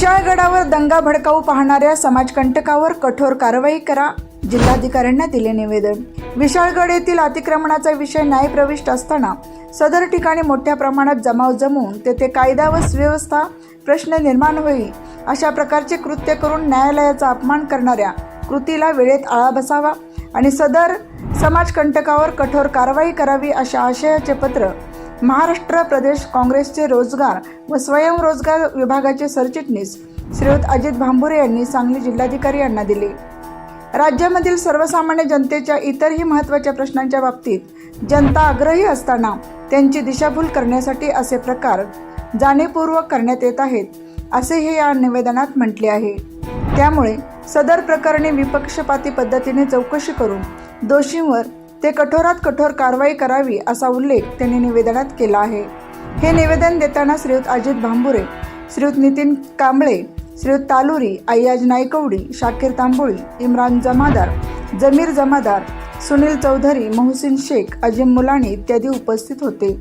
विशाळगडावर दंगा भडकावू पाहणाऱ्या समाजकंटकावर कठोर कारवाई करा. जिल्हाधिकाऱ्यांना दिले निवेदन. विशाळगड येथील अतिक्रमणाचा विषय न्यायप्रविष्ट असताना सदर ठिकाणी मोठ्या प्रमाणात जमाव जमवून तेथे कायदा व सुव्यवस्था प्रश्न निर्माण होईल अशा प्रकारचे कृत्य करून न्यायालयाचा अपमान करणाऱ्या कृतीला वेळेत आळा बसावा आणि सदर समाजकंटकावर कठोर कारवाई करावी अशा आशयाचे पत्र महाराष्ट्र प्रदेश काँग्रेसचे रोजगार व स्वयंरोजगार विभागाचे सरचिटणीस श्रीयुत अजित भांबुरे यांनी सांगली जिल्हाधिकारी यांना दिले. राज्यामधील सर्वसामान्य जनतेच्या इतरही महत्त्वाच्या प्रश्नांच्या बाबतीत जनता आग्रही असताना त्यांची दिशाभूल करण्यासाठी असे प्रकार जाणीवपूर्वक करण्यात येत आहेत असेही या निवेदनात म्हटले आहे. त्यामुळे सदर प्रकरणी विपक्षपाती पद्धतीने चौकशी करून दोषींवर ते कठोरात कठोर कारवाई करावी असा उल्लेख त्यांनी निवेदनात केला आहे. हे निवेदन देताना श्रीयुत अजित भांबुरे श्रीयुत नितीन कांबळे श्रीयुत तालुरी अय्याज नायकवडी शाकीर तांबोळी इम्रान जमादार जमीर जमादार सुनील चौधरी मोहसिन शेख अजिम मुलानी इत्यादी उपस्थित होते.